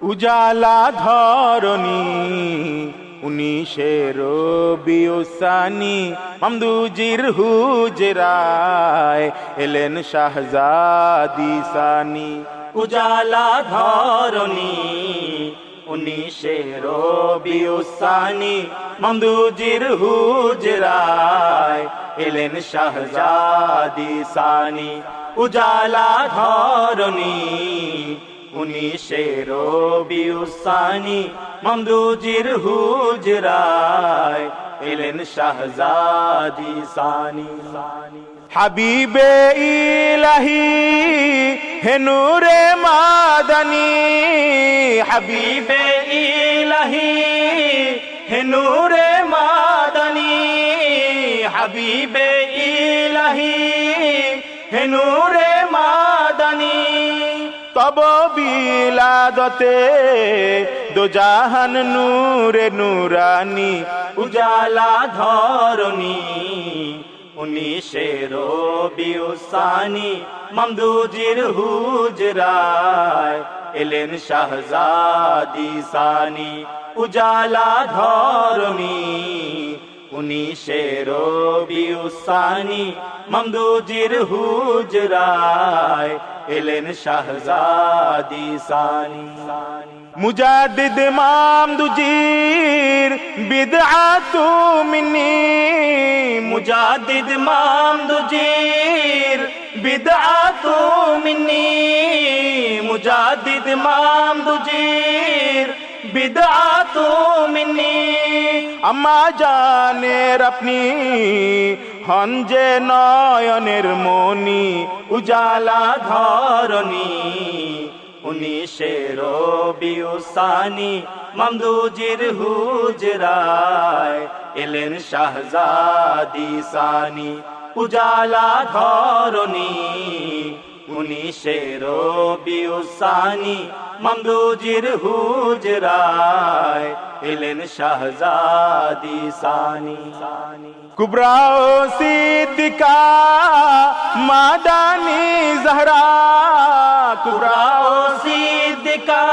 উজালা ধরণী উনিশের বিউসানি মামদুজির হুজরায় এলেন শাহজাদি সানি। উজালা ধরণী উনিশের বিউসানি মমদুজির হুজরায় এলেন শাহজাদি সানি। উজালা ধরণী উনিশের বিউসানি মমদুজির হুজরায় এলেন শাহজাদি সানি। হাবিবে ইলাহি হেনুরে মাদানি। হাবিবে ইলাহি হে নূরে মাদানি। হাবিবে ইলাহি হে নূরে তব বিলাদতে। দো জাহান নূরে নুরানি, উজালা ধরণী। উনিশের বিউসানি মমদুজির হুজরায়। এলেন শাহজাদি সানি, উজালা ধরণী। شیرو بی اسانی ممدو جر حجرائے الین شہزادی ثانی مجدد مامدو جیر بدعاتو منی مجدد مامدو جیر بدعاتو منی مجدد مامدو جیر بدعاتو منی আম্মা জানের আপনি, হন যে নয়নের মনি উজালা ধরণী। উনিশের বিউসানি মমদুজির হুজরায়। এলেন শাহজাদি সানি, উজালা ধরণী। हुजर শাহজাদি সানি सी सानी। कुब्राओ মাদানি मादानी ज़रा ও सिदिका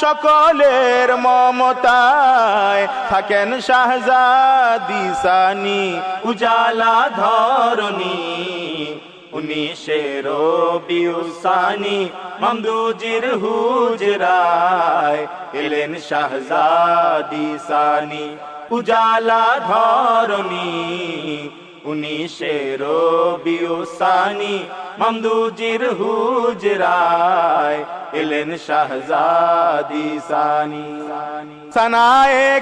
সকলের মমতায় থাকেন শাহজাদি সানি, উজালা ধরণী। উনিশের বিউসানি মমদুজির হুজরায় এলেন শাহজাদি সানি, উজালা ধরণী। شو به مندوجي شهزي شهجادي ساني. سناي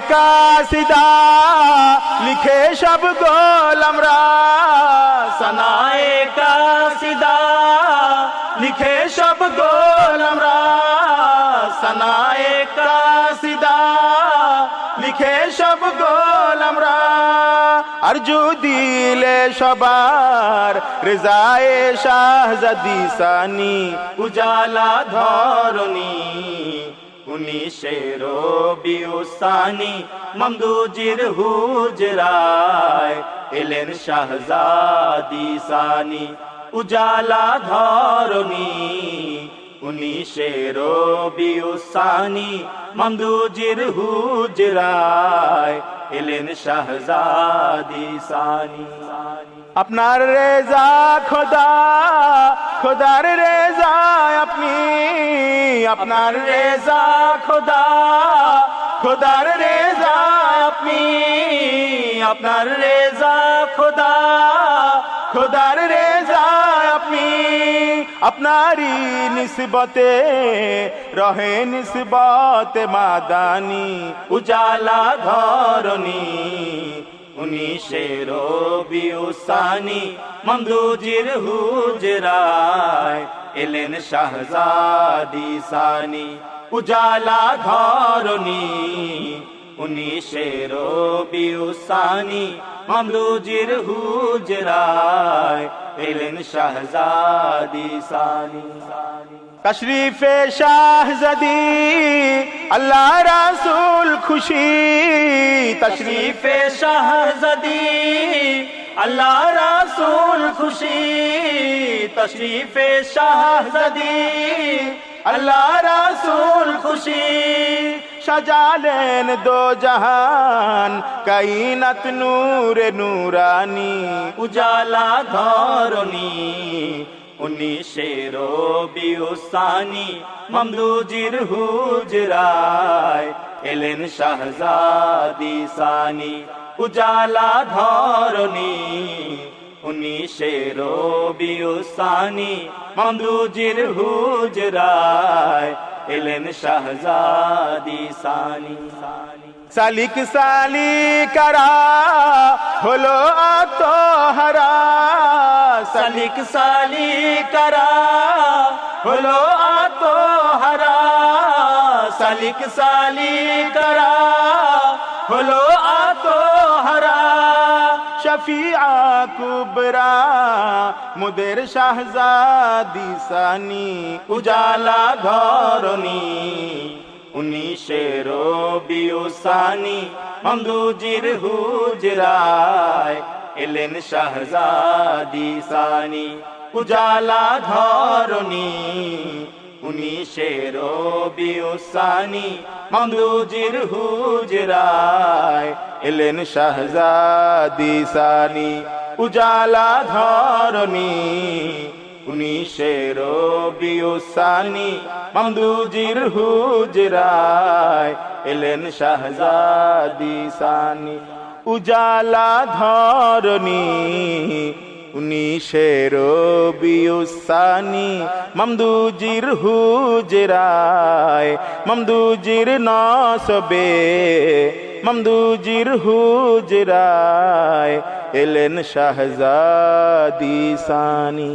لکي شب گمرا سناي لکي شب কাসিদা লিখে لکي شب گولمرا আর দিলে সবার, রেজায়ে শাহজাদি সানি, উজালা ধরণী উনিশের বিউসানি মমদুজির হুজরায় এলেন শাহজাদি সানি, উজালা ধরণী उन्हीं शेरो बियुसानी ममदूजिर हुजराय इलिन शहजादी सानी। अपना रेजा खुदा खुदा रेजा अपनी। अपना रेजा खुदा खुदा रेजा अपनी। अपना रेजा खुदा खुदा रे আপনারই নিসবতে রহে নিসবতে মাদানি উজালা ধরণী উনিশের বিউসানি মমদুজির হুজরায় এলেন শাহজাদি সানি উজালা ধরণী انی شیرو بیوسانی مملوجر حجرائے علن شہزادی سانی تشریف شاہ زدی اللہ رسول خوشی تشریف شاہ زدی اللہ رسول خوشی تشریف شاہ زدی اللہ رسول خوشی সাজালেন দো জাহান কাইনাত নূরে নূরানি উজালা ধরণী উনিশের বিউসানি মমদুজির হুজরায় এলেন শাহজাদি সানি উজালা ধরণী উনিশের বিউসানি মমদুজির হুজরায় इलम शहजादी सानी। सालिक साली करा हुलो तो हरा। सलिक साली करा होलो तो हरा। सलिक साली करा होलो आ শফিয়া কুবরা মুদের শাহজাদি সানি উজালা ধরণী উনিশের বিউসানি মন্দুজির হুজরায় এলেন শাহজাদি সানি উজালা ধরণী উনিশের বিউসানি মন্দুজির হুজরায় এলেন শাহজাদি সানি। উজালা ধরণী উনিশের বিউসানি মমদুজির হুজরায় এলেন শাহজাদি সানি। উজালা ধরণী উনিশের বিউসানি মমদুজির হুজরায় মমদুজির নসবে মমদুজির হুজরায় এলেন শাহজাদি সানি।